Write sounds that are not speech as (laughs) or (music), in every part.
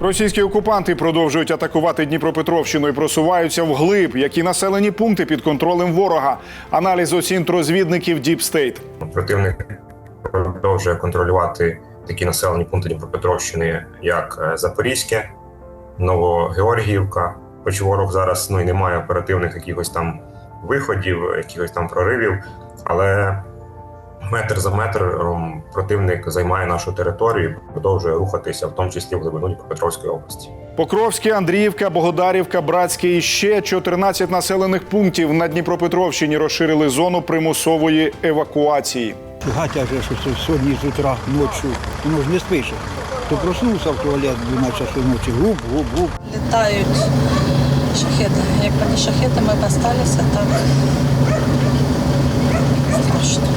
Російські окупанти продовжують атакувати Дніпропетровщину і просуваються вглиб, які населені пункти під контролем ворога. Аналіз оцінт розвідників State. Противник продовжує контролювати такі населені пункти Дніпропетровщини, як е, Запорізьке, Новогеоргіївка. Хоч ворог зараз ну і немає оперативних якихось там виходів, якихось там проривів, але метр за метром противник займає нашу територію, і продовжує рухатися, в тому числі в глибину Дніпропетровської області. Покровське, Андріївка, Богодарівка, Братське і ще 14 населених пунктів на Дніпропетровщині розширили зону примусової евакуації. Гатя же що сьогодні з утра ночі, воно ж не спише. То проснувся в туалет в 12 часов ночі, гуп, гуп, гуп. Літають шахети. Як вони шахети, ми б так. Страшно.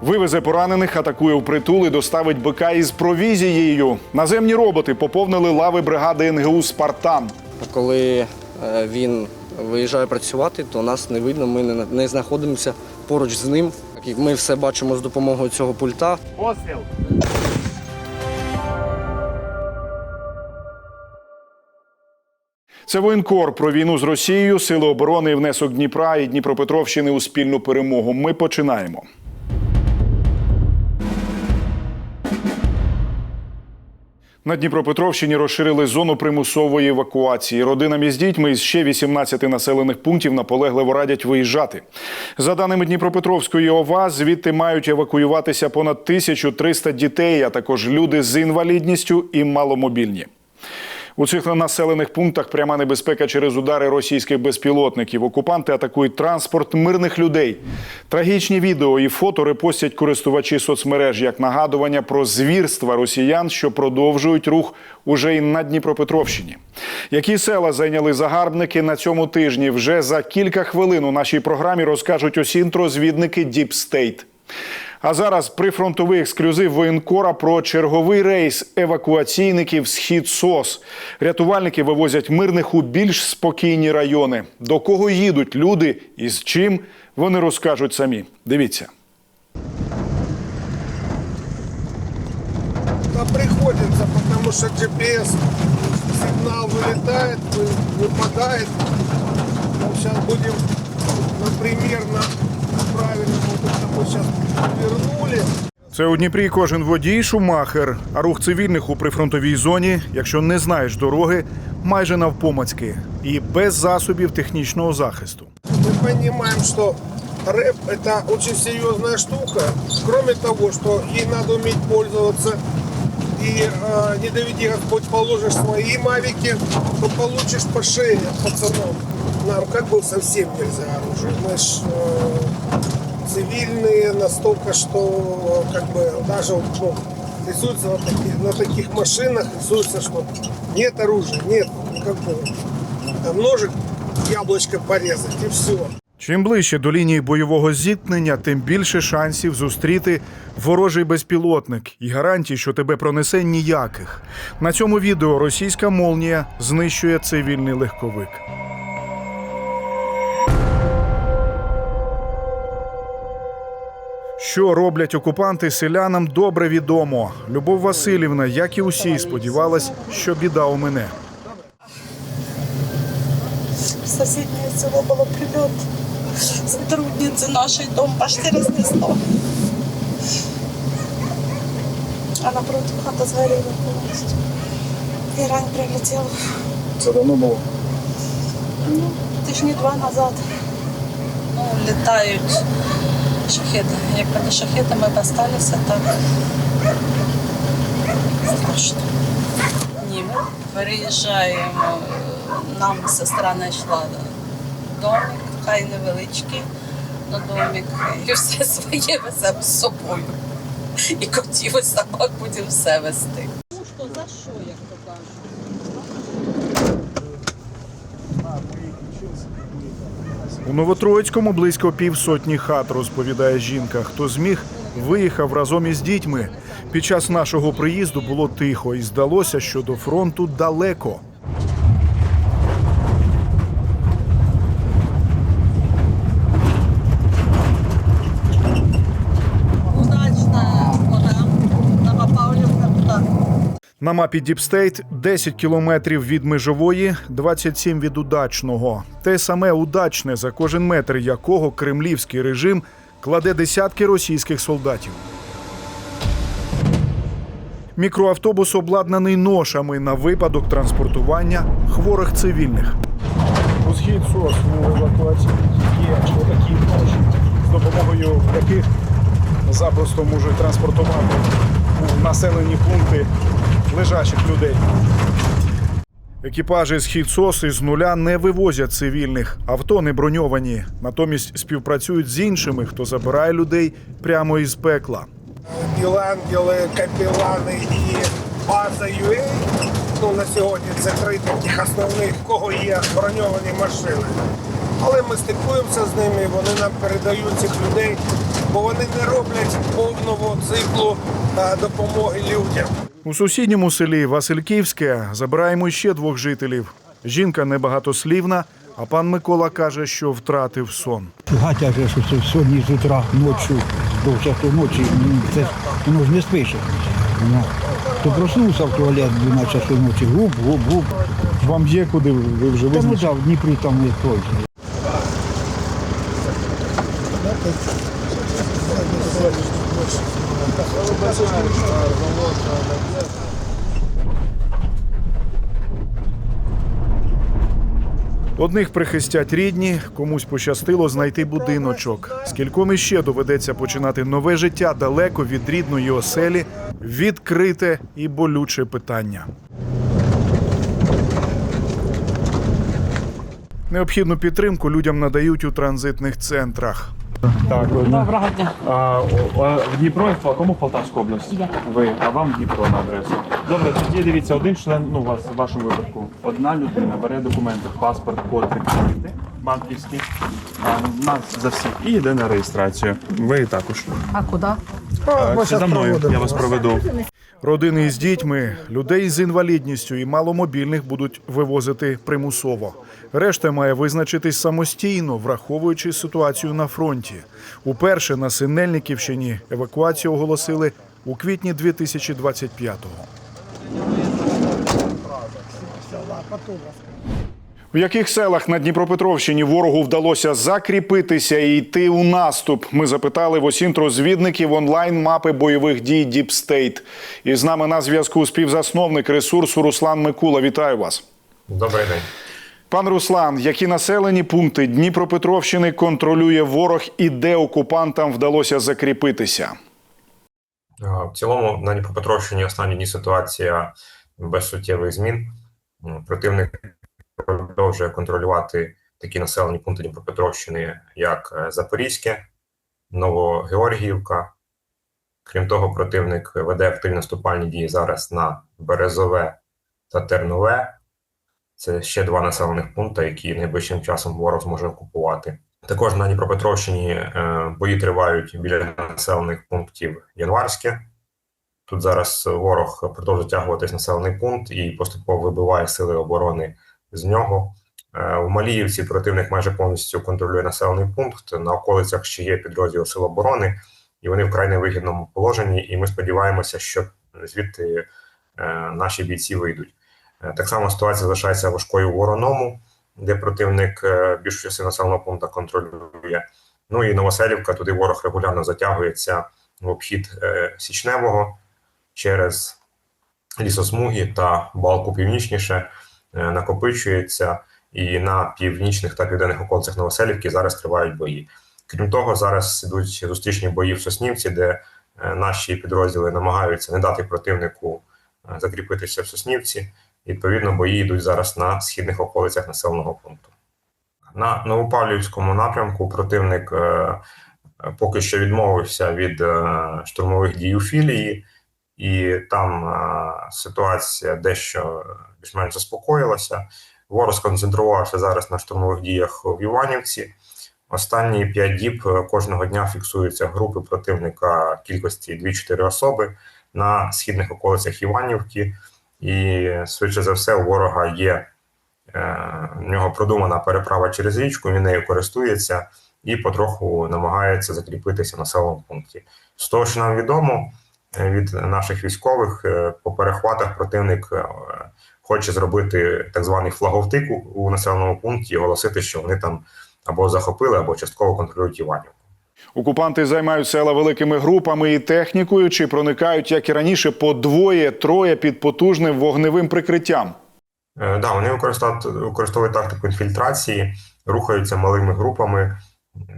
Вивезе поранених, атакує впритул і доставить БК із провізією. Наземні роботи поповнили лави бригади НГУ Спартан. Коли е, він виїжджає працювати, то нас не видно, ми не, знаходимося поруч з ним. Ми все бачимо з допомогою цього пульта. Це воєнкор про війну з Росією, сили оборони і внесок Дніпра і Дніпропетровщини у спільну перемогу. Ми починаємо. На Дніпропетровщині розширили зону примусової евакуації. Родинам із дітьми із ще 18 населених пунктів наполегливо радять виїжджати. За даними Дніпропетровської ОВА, звідти мають евакуюватися понад 1300 дітей, а також люди з інвалідністю і маломобільні. У цих населених пунктах пряма небезпека через удари російських безпілотників. Окупанти атакують транспорт мирних людей. Трагічні відео і фото репостять користувачі соцмереж як нагадування про звірства росіян, що продовжують рух уже і на Дніпропетровщині. Які села зайняли загарбники на цьому тижні? Вже за кілька хвилин у нашій програмі розкажуть осінт розвідники Deep State. А зараз прифронтовий ексклюзив воєнкора про черговий рейс евакуаційників Схід СОС. Рятувальники вивозять мирних у більш спокійні райони. До кого їдуть люди і з чим вони розкажуть самі. Дивіться. Да приходится, потому что GPS сигнал вылетает, вы- выпадает. Ну, сейчас будем, например, на правильном вот это мы сейчас вернули. Це у Дніпрі кожен водій шумахер, а рух цивільних у прифронтовій зоні, якщо не знаєш дороги, майже навпомацьки і без засобів технічного захисту. Мы понимаем, что рэп это очень серьезная штука. Кроме того, что ей надо уметь пользоваться. И э, не доведи Господь, положишь свои мавики, то получишь по шее пацанам. Нам как бы совсем нельзя оружие. Мы ж э, цивильные настолько, что э, как бы даже вот, ну, рисуется на таких, на таких машинах, рисуется, что нет оружия, нет никакого. Там ножик, яблочко порезать и все. Чим ближче до лінії бойового зіткнення, тим більше шансів зустріти ворожий безпілотник і гарантій, що тебе пронесе ніяких. На цьому відео російська молнія знищує цивільний легковик. Що роблять окупанти селянам добре відомо. Любов Васильівна, як і усі, сподівалась, що біда у мене. В сусіднє село було прильот. Сотрудниці нашої дом почти рознесло. А напротив хата згоріла повністю. І рань прилетіла. Це давно було. Ну, тижні два назад. Ну, літають шахети. Як вони шахети, ми б осталися так. Страшно. Ні, ми переїжджаємо. Нам сестра знайшла домик, хай невеличкий, але домик. І все (laughs) своє веземо з собою. І котів, і собак будемо все вести. Новотроїцькому близько півсотні хат, розповідає жінка. Хто зміг, виїхав разом із дітьми. Під час нашого приїзду було тихо, і здалося, що до фронту далеко. Удачна пора. Новопавлівка туди. На мапі Діпстейт 10 кілометрів від межової, 27 від удачного. Те саме удачне, за кожен метр якого кремлівський режим кладе десятки російських солдатів. Мікроавтобус обладнаний ношами на випадок транспортування хворих цивільних. Схід СОС у евакуації є такі ноші, з допомогою яких запросто можуть транспортувати населені пункти лежачих людей. Екіпажі з «Хідсос» із нуля не вивозять цивільних, авто не броньовані. Натомість співпрацюють з іншими, хто забирає людей прямо із пекла. Білангели, капілани і база UA. Ну, на сьогодні це три таких основних, в кого є броньовані машини. Але ми стикуємося з ними, вони нам передають цих людей, бо вони не роблять повного циклу допомоги людям. У сусідньому селі Васильківське забираємо ще двох жителів. Жінка небагатослівна, а пан Микола каже, що втратив сон. Гатя вже що це сьогодні з утра ночі, до часу ночі, ну, це воно ж не спиш. Ну, то проснувся в туалет 12 часу ночі, губ, губ, губ. Вам є куди ви вже Та ну да, в Дніпрі там не той. Одних прихистять рідні, комусь пощастило знайти будиночок. Скільком іще доведеться починати нове життя далеко від рідної оселі, відкрите і болюче питання. Необхідну підтримку людям надають у транзитних центрах. Так, Доброго дня. А, в Дніпро і в якому в Полтавську область? Я. Ви, а вам Дніпро на адресу. Добре, тоді дивіться, один член, ну, у вас в вашому випадку, одна людина бере документи, паспорт, код, документи банківські, а нас за всіх, і йде на реєстрацію. Ви також. А куди? Так, за мною, я вас проведу. Родини із дітьми, людей з інвалідністю і маломобільних будуть вивозити примусово. Решта має визначитись самостійно, враховуючи ситуацію на фронті. Уперше на Синельниківщині евакуацію оголосили у квітні 2025-го. В яких селах на Дніпропетровщині ворогу вдалося закріпитися і йти у наступ? Ми запитали в осінт-розвідників онлайн-мапи бойових дій Діпстейт. І з нами на зв'язку співзасновник ресурсу Руслан Микула. Вітаю вас. Добрий день. Пан Руслан, які населені пункти Дніпропетровщини контролює ворог і де окупантам вдалося закріпитися? В цілому на Дніпропетровщині останні дні ситуація без суттєвих змін. Противник продовжує контролювати такі населені пункти Дніпропетровщини, як е, Запорізьке, Новогеоргіївка. Крім того, противник веде активні наступальні дії зараз на Березове та Тернове. Це ще два населених пункти, які найближчим часом ворог зможе окупувати. Також на Дніпропетровщині е, бої тривають біля населених пунктів Январське. Тут зараз ворог продовжує тягуватись населений пункт і поступово вибиває сили оборони з нього. Е, В Маліївці противник майже повністю контролює населений пункт. На околицях ще є підрозділ Сил оборони, і вони в край невигідному положенні. І ми сподіваємося, що звідти е, наші бійці вийдуть. Е, Так само ситуація залишається важкою у Вороному, де противник е, більшу частину населеного пункту контролює. Ну і Новоселівка, туди ворог регулярно затягується в обхід е, Січневого через лісосмуги та балку північніше е, накопичується, і на північних та південних околицях Новоселівки зараз тривають бої. Крім того, зараз ідуть зустрічні бої в Соснівці, де е, наші підрозділи намагаються не дати противнику е, закріпитися в Соснівці. Відповідно, бої йдуть зараз на східних околицях населеного пункту. На Новопавлівському напрямку противник е, е, поки що відмовився від е, штурмових дій у філії, і там е, ситуація дещо більш-менш заспокоїлася. Ворог сконцентрувався зараз на штурмових діях в Іванівці. Останні п'ять діб е, кожного дня фіксуються групи противника кількості 2-4 особи на східних околицях Іванівки. І швидше за все, у ворога є е, в нього продумана переправа через річку, він нею користується і потроху намагається закріпитися в населеному пункті. З того, що нам відомо, від наших військових. Е, По перехватах противник е, хоче зробити так званий флаговтик у- населеному пункті і оголосити, що вони там або захопили, або частково контролюють Іванів. Окупанти займають села великими групами і технікою, чи проникають, як і раніше, по двоє-троє під потужним вогневим прикриттям. Е, Да, вони використовують тактику інфільтрації, рухаються малими групами,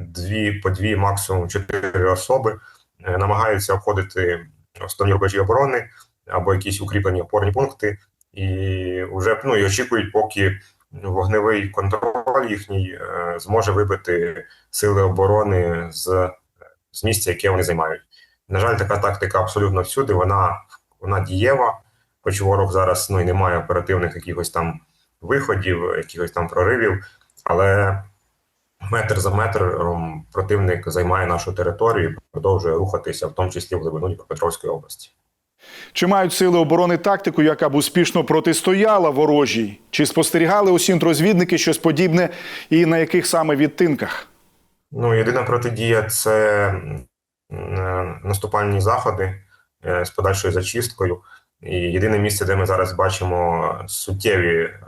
дві по дві, максимум чотири особи, е, намагаються обходити основні рубежі оборони або якісь укріплені опорні пункти, і вже ну і очікують, поки вогневий контроль їхній е, зможе вибити сили оборони з, з місця, яке вони займають. На жаль, така тактика абсолютно всюди. Вона, вона дієва хоч ворог зараз ну і не має оперативних якихось там виходів, якихось там проривів, але метр за метром противник займає нашу територію і продовжує рухатися, в тому числі в глибину Дніпропетровської області. Чи мають сили оборони тактику, яка б успішно протистояла ворожій? Чи спостерігали усінт-розвідники щось подібне і на яких саме відтинках? Ну, єдина протидія це е, наступальні заходи е, з подальшою зачисткою. І єдине місце, де ми зараз бачимо суттєві е,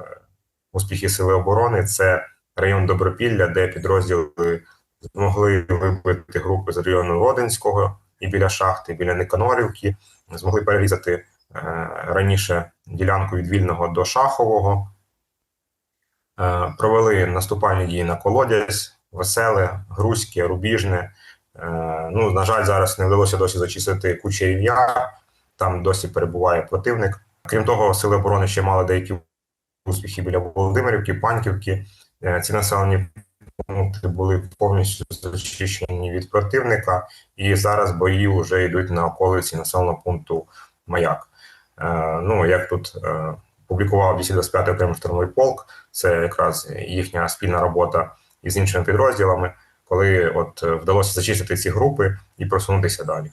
успіхи Сили оборони, це район Добропілля, де підрозділи змогли вибити групи з району Родинського і біля шахти, біля Никанорівки, змогли перерізати е, раніше ділянку від Вільного до Шахового. Е, Провели наступальні дії на Колодязь, Веселе, Грузьке, Рубіжне. Е, Ну, на жаль, зараз не вдалося досі зачистити Кучерів Яр, там досі перебуває противник. Крім того, сили оборони ще мали деякі успіхи біля Володимирівки, Панківки. Е, Ці населені пункти були повністю зачищені від противника, і зараз бої вже йдуть на околиці населеного пункту Маяк. Е, Ну, як тут е, публікував 225-й окремий штурмовий полк, це якраз їхня спільна робота із іншими підрозділами, коли от вдалося зачистити ці групи і просунутися далі.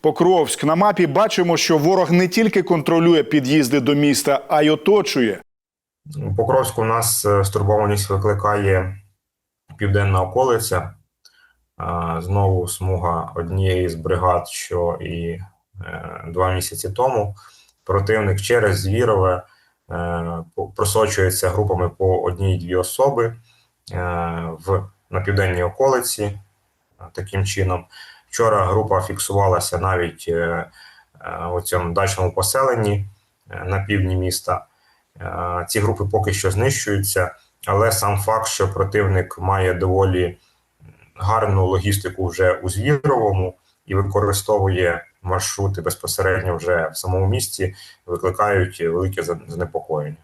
Покровськ на мапі бачимо, що ворог не тільки контролює під'їзди до міста, а й оточує. У Покровську у нас е, стурбованість викликає південна околиця. Е, Знову смуга однієї з бригад, що і е, два місяці тому. Противник через Звірове просочується групами по одній-дві особи в, на південній околиці. Таким чином, вчора група фіксувалася навіть у цьому дачному поселенні на півдні міста. Ці групи поки що знищуються, але сам факт, що противник має доволі гарну логістику вже у Звіровому і використовує маршрути безпосередньо вже в самому місті, викликають велике занепокоєння.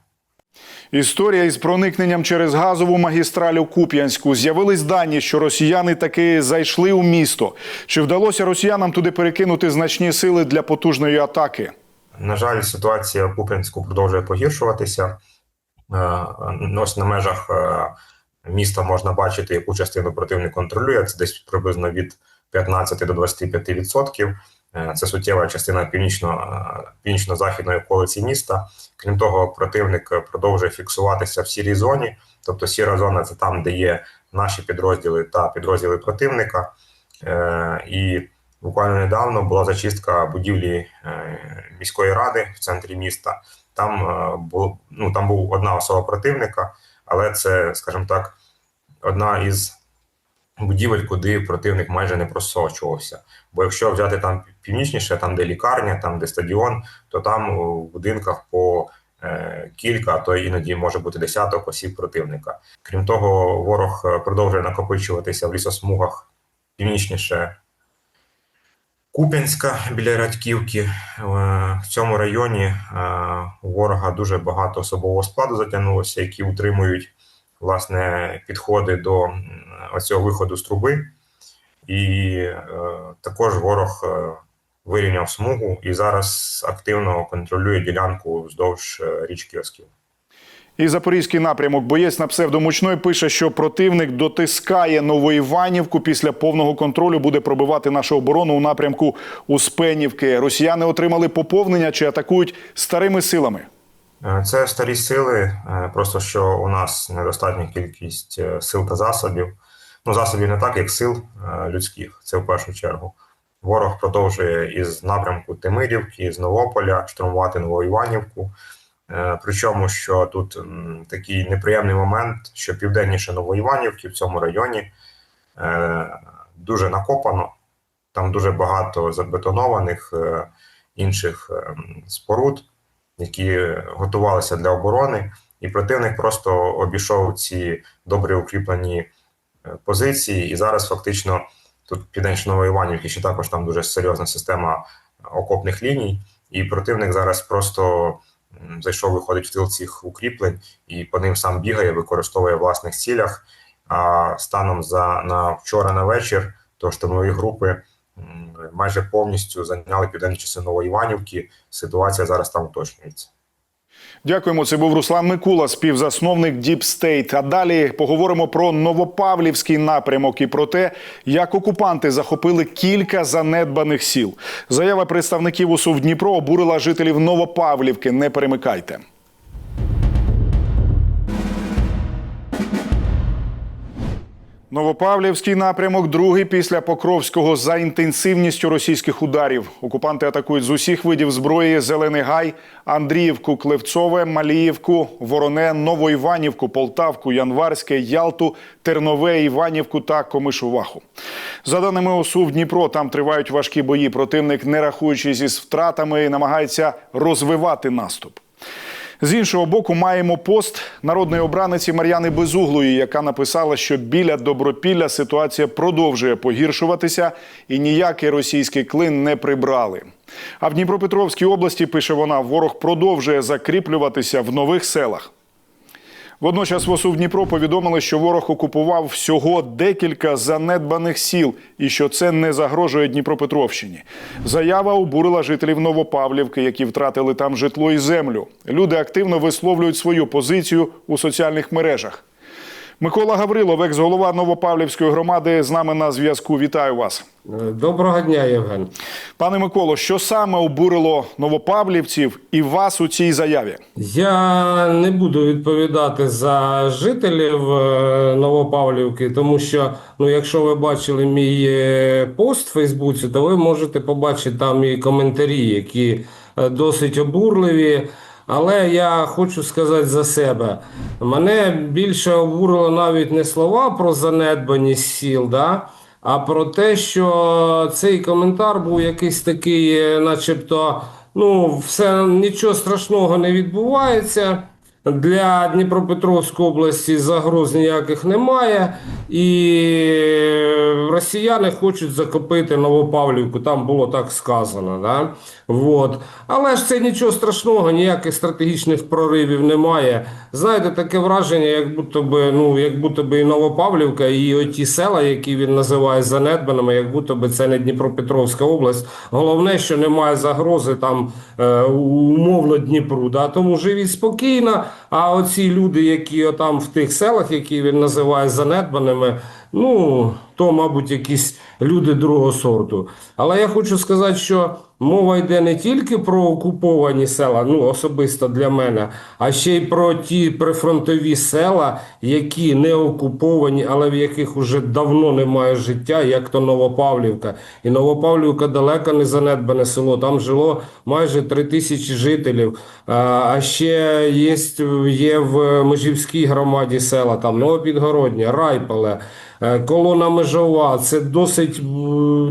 Історія із проникненням через газову магістраль у Куп'янську. З'явились дані, що росіяни таки зайшли у місто. Чи вдалося росіянам туди перекинути значні сили для потужної атаки? На жаль, ситуація в Куп'янську продовжує погіршуватися. Е, Ось на межах е, міста можна бачити, яку частину противник контролює. Це десь приблизно від 15 до 25 відсотків. Е, Це суттєва частина північно, північно-західної околиці міста. Крім того, противник продовжує фіксуватися в сірій зоні. Тобто сіра зона це там, де є наші підрозділи та підрозділи противника. І буквально недавно була зачистка будівлі е, міської ради в центрі міста. Там е, було ну там був одна особа противника, але це, скажімо так, одна із будівель, куди противник майже не просочувався. Бо якщо взяти там північніше, там де лікарня, там де стадіон, то там у будинках по е, кілька, а то іноді може бути десяток осіб противника. Крім того, ворог продовжує накопичуватися в лісосмугах північніше Куп'янська біля Радьківки. Е, В цьому районі е, у ворога дуже багато особового складу затягнулося, які утримують власне підходи до м, оцього виходу з труби. І е, також ворог вирівняв смугу і зараз активно контролює ділянку вздовж річки Оскіл. І запорізький напрямок боєць на псевдомучной пише, що противник дотискає Новоіванівку. Після повного контролю буде пробивати нашу оборону у напрямку Успенівки. Росіяни отримали поповнення чи атакують старими силами. Е, Це старі сили, е, просто що у нас недостатня кількість е, сил та засобів. Ну, засобів не так, як сил людських, це в першу чергу. Ворог продовжує із напрямку Тимирівки, з Новополя штурмувати Новоіванівку. Е, Причому, що тут такий неприємний момент, що південніше Новоіванівки в цьому районі е, дуже накопано. Там дуже багато забетонованих е, інших споруд, які готувалися для оборони, і противник просто обійшов ці добре укріплені позиції. І зараз фактично тут південніше Новоіванівки ще також там дуже серйозна система окопних ліній, і противник зараз просто зайшов, виходить в тил цих укріплень і по ним сам бігає, використовує в власних цілях. А станом за на вчора на вечір, то штурмові групи майже повністю зайняли південні часи Новоіванівки. Ситуація зараз там уточнюється. Дякуємо. Це був Руслан Микула, співзасновник Deep State. А далі поговоримо про Новопавлівський напрямок і про те, як окупанти захопили кілька занедбаних сіл. Заява представників УСУ в Дніпро обурила жителів Новопавлівки. Не перемикайте. Новопавлівський напрямок другий після Покровського за інтенсивністю російських ударів. Окупанти атакують з усіх видів зброї: Зелений Гай, Андріївку, Клевцове, Маліївку, Вороне, Новоіванівку, Полтавку, Январське, Ялту, Тернове, Іванівку та Комишуваху. За даними ОСУ в Дніпро, там тривають важкі бої. Противник, не рахуючись із втратами, намагається розвивати наступ. З іншого боку, маємо пост народної обраниці Мар'яни Безуглої, яка написала, що біля Добропілля ситуація продовжує погіршуватися і ніякий російський клин не прибрали. А в Дніпропетровській області пише вона: ворог продовжує закріплюватися в нових селах. Водночас в ОСУ в Дніпро повідомили, що ворог окупував всього декілька занедбаних сіл і що це не загрожує Дніпропетровщині. Заява обурила жителів Новопавлівки, які втратили там житло і землю. Люди активно висловлюють свою позицію у соціальних мережах. Микола Гаврилов, екс-голова Новопавлівської громади, з нами на зв'язку. Вітаю вас. Доброго дня, Євген. Пане Миколо, що саме обурило новопавлівців і вас у цій заяві? Я не буду відповідати за жителів е, Новопавлівки, тому що, ну, якщо ви бачили мій е, пост в Фейсбуці, то ви можете побачити там і коментарі, які е, досить обурливі. Але я хочу сказати за себе. Мене більше обурило навіть не слова про занедбаність сіл, да? а про те, що цей коментар був якийсь такий, е, начебто, ну, все нічого страшного не відбувається. Для Дніпропетровської області загроз ніяких немає, і росіяни хочуть закопити Новопавлівку, там було так сказано. Да? Вот. Але ж це нічого страшного, ніяких стратегічних проривів немає. Знаєте, таке враження, як будто би, ну, як будто би і Новопавлівка, і оті села, які він називає занедбаними, як будто би це не Дніпропетровська область. Головне, що немає загрози там е, умовно Дніпру. Да? Тому живіть спокійно. А оці люди, які там в тих селах, які він називає занедбаними, ну то, мабуть, якісь люди другого сорту. Але я хочу сказати, що мова йде не тільки про окуповані села, ну особисто для мене, а ще й про ті прифронтові села, які не окуповані, але в яких уже давно немає життя, як то Новопавлівка. І Новопавлівка далеко не занедбане село. Там жило майже три тисячі жителів. А ще є, є в Межівській громаді села, там Новопідгородня, Райполе. Е, Колона Межова це досить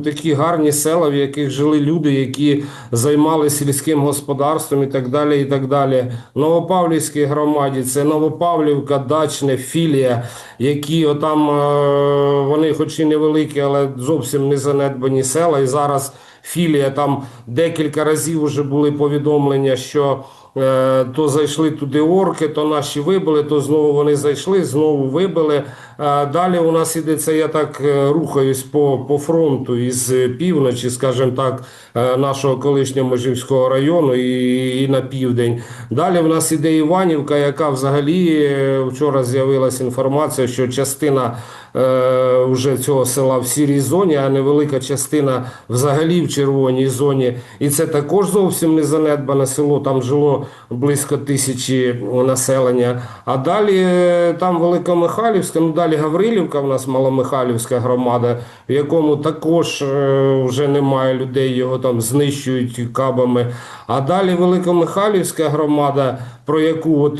такі гарні села, в яких жили люди, які займалися сільським господарством і так далі. і так далі. Новопавлівській громаді це Новопавлівка, Дачне, Філія, які отам е, вони, хоч і невеликі, але зовсім не занедбані села. І зараз філія там декілька разів вже були повідомлення, що. Е, То зайшли туди орки, то наші вибили, то знову вони зайшли, знову вибили. Е, Далі у нас іде це, я так е, рухаюсь по, по фронту із півночі, скажімо так, е, нашого колишнього Можівського району і, і на південь. Далі в нас іде Іванівка, яка взагалі е, вчора з'явилася інформація, що частина е, вже цього села в сірій зоні, а невелика частина взагалі в червоній зоні. І це також зовсім не занедбане село. Там жило близько тисячі населення. А далі е, там Великомихайлівська, ну далі Гаврилівка, в нас Маломихайлівська громада, в якому також е, вже немає людей, його там знищують кабами. А далі Великомихайлівська громада, про яку от,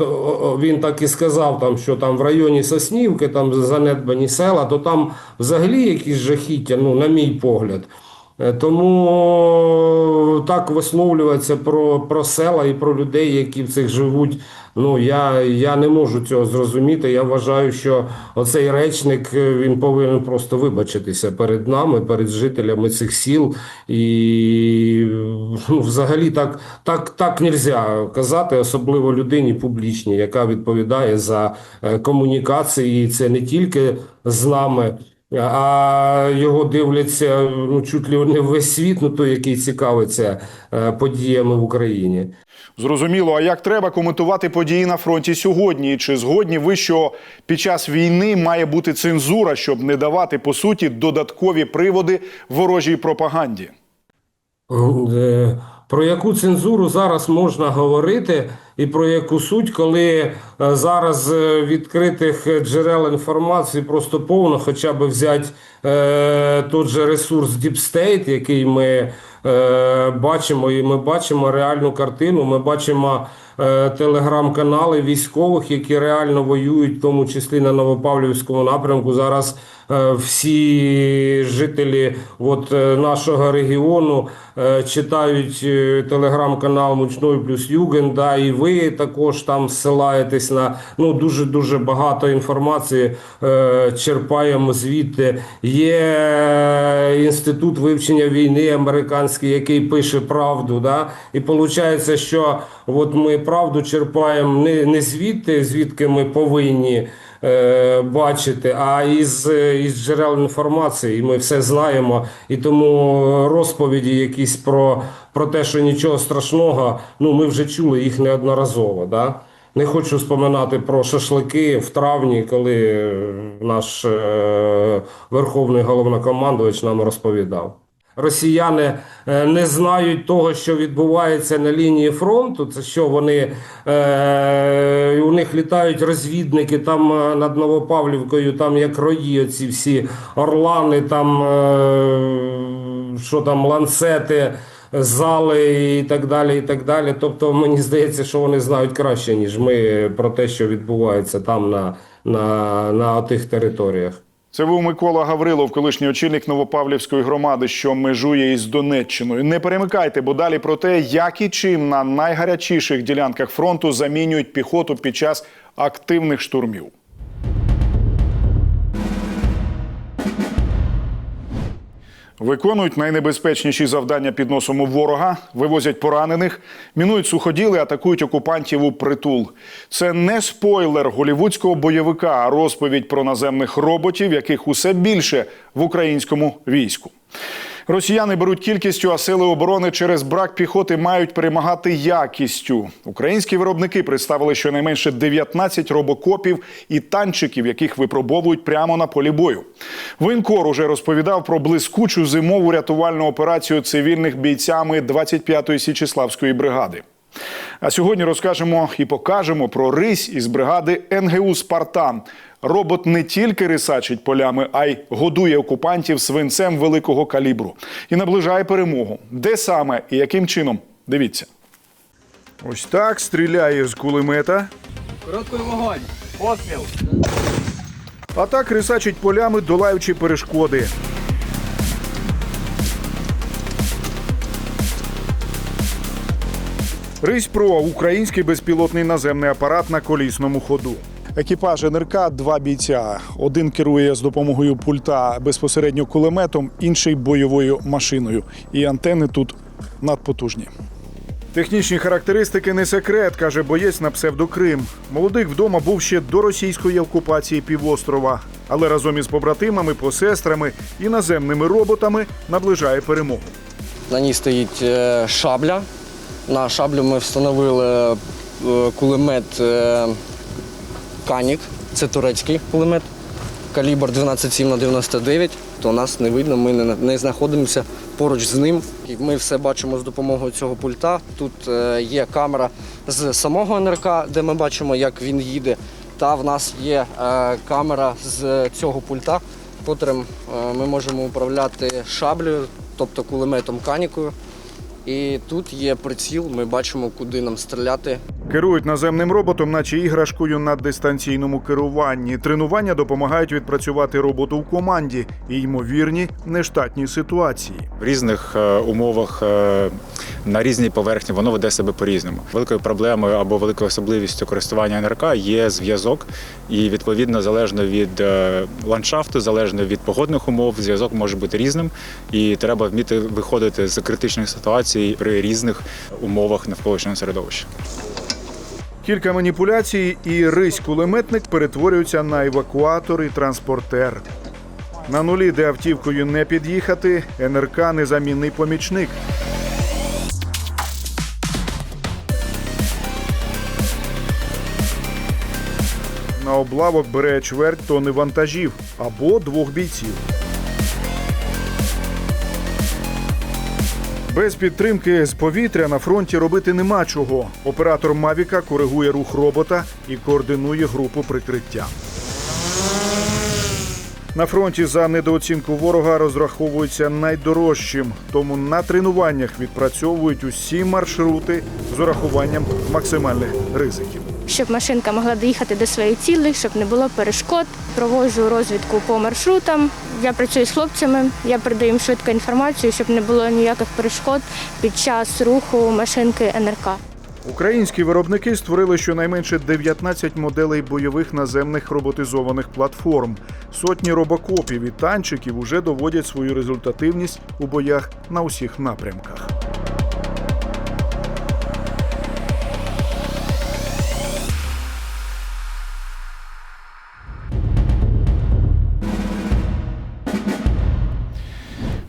він так і сказав, там, що там в районі Соснівки, там занедбані села, то там взагалі якісь жахіття, ну, на мій погляд. Е, Тому так висловлюватися про, про села і про людей, які в цих живуть. Ну я, я не можу цього зрозуміти. Я вважаю, що оцей речник е, він повинен просто вибачитися перед нами, перед жителями цих сіл. І ну, взагалі так, так, так нельзя казати, особливо людині публічній, яка відповідає за е, комунікації. Це не тільки з нами. А його дивляться ну чуть ли не весь світ, ну той, який цікавиться е, подіями в Україні. Зрозуміло, а як треба коментувати події на фронті сьогодні? Чи згодні ви, що під час війни має бути цензура, щоб не давати по суті додаткові приводи ворожій пропаганді? Про яку цензуру зараз можна говорити, і про яку суть, коли е, зараз е, відкритих джерел інформації просто повно, хоча б взяти е, тот же ресурс Deep State, який ми е, бачимо, і ми бачимо реальну картину. Ми бачимо телеграм-канали військових, які реально воюють, в тому числі на Новопавлівському напрямку. Зараз е, всі жителі от, е, нашого регіону е, читають е, телеграм-канал Мучной плюс Юген, да, і ви також там ссилаєтесь на ну, дуже дуже багато інформації е, черпаємо звідти. Є е, інститут вивчення війни американський, який пише правду. Да? І виходить, що от ми правду черпаємо не, не звідти, звідки ми повинні е, бачити, а із, із джерел інформації. Ми все знаємо. І тому розповіді якісь про, про те, що нічого страшного, ну ми вже чули їх неодноразово. Да? Не хочу споминати про шашлики в травні, коли наш е, верховний головнокомандувач нам розповідав. Росіяни е, не знають того, що відбувається на лінії фронту. Це що вони е, у них літають розвідники там е, над Новопавлівкою, там як рої, оці всі орлани, там е, що там ланцети, зали і так далі. І так далі. Тобто мені здається, що вони знають краще, ніж ми про те, що відбувається там на, на, на тих територіях. Це був Микола Гаврилов, колишній очільник Новопавлівської громади, що межує із Донеччиною. Не перемикайте, бо далі про те, як і чим на найгарячіших ділянках фронту замінюють піхоту під час активних штурмів. Виконують найнебезпечніші завдання під носом у ворога, вивозять поранених, мінують суходіли, атакують окупантів у притул. Це не спойлер голівудського бойовика, а розповідь про наземних роботів, яких усе більше в українському війську. Росіяни беруть кількістю, а сили оборони через брак піхоти мають перемагати якістю. Українські виробники представили щонайменше 19 робокопів і танчиків, яких випробовують прямо на полі бою. Воєнкор уже розповідав про блискучу зимову рятувальну операцію цивільних бійцями 25-ї Січеславської бригади. А сьогодні розкажемо і покажемо про рись із бригади НГУ Спартан. Робот не тільки рисачить полями, а й годує окупантів свинцем великого калібру і наближає перемогу. Де саме і яким чином? Дивіться. Ось так стріляє з кулемета. Короткий вогонь. Постріл. А так рисачить полями, долаючи перешкоди. Рись Про український безпілотний наземний апарат на колісному ходу. Екіпаж НРК два бійця. Один керує з допомогою пульта безпосередньо кулеметом, інший бойовою машиною. І антени тут надпотужні. Технічні характеристики не секрет, каже боєць на псевдокрим. Молодик вдома був ще до російської окупації півострова, але разом із побратимами, посестрами і наземними роботами наближає перемогу. На ній стоїть е, шабля. На шаблю ми встановили е, кулемет е, Канік, це турецький кулемет калібр 12,7 на 99, то нас не видно, ми не, не знаходимося поруч з ним. Ми все бачимо з допомогою цього пульта. Тут е, є камера з самого НРК, де ми бачимо, як він їде. Та в нас є е, камера з цього пульта, котрим е, ми можемо управляти шаблею, тобто кулеметом канікою. І тут є приціл, ми бачимо, куди нам стріляти. Керують наземним роботом, наче іграшкою на дистанційному керуванні. Тренування допомагають відпрацювати роботу в команді і ймовірні нештатні ситуації. В різних е, умовах е, на різній поверхні воно веде себе по-різному. Великою проблемою або великою особливістю користування НРК є зв'язок, і відповідно залежно від е, ландшафту, залежно від погодних умов, зв'язок може бути різним, і треба вміти виходити з критичних ситуацій при різних умовах навколишнього середовища. Кілька маніпуляцій, і рись кулеметник перетворюється на евакуатор і транспортер. На нулі, де автівкою не під'їхати, НРК незамінний помічник. На облавок бере чверть тони вантажів або двох бійців. Без підтримки з повітря на фронті робити нема чого. Оператор Мавіка коригує рух робота і координує групу прикриття. На фронті за недооцінку ворога розраховуються найдорожчим, тому на тренуваннях відпрацьовують усі маршрути з урахуванням максимальних ризиків. Щоб машинка могла доїхати до своєї цілі, щоб не було перешкод. Проводжу розвідку по маршрутам. Я працюю з хлопцями, я передаю їм швидко інформацію, щоб не було ніяких перешкод під час руху машинки НРК. Українські виробники створили щонайменше 19 моделей бойових наземних роботизованих платформ. Сотні робокопів і танчиків уже доводять свою результативність у боях на усіх напрямках.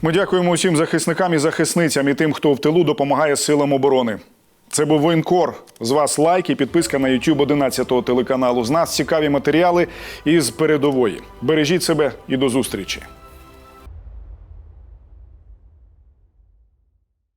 Ми дякуємо усім захисникам і захисницям і тим, хто в тилу допомагає силам оборони. Це був воєнкор. З вас лайк і підписка на YouTube 11 телеканалу. З нас цікаві матеріали із передової. Бережіть себе і до зустрічі.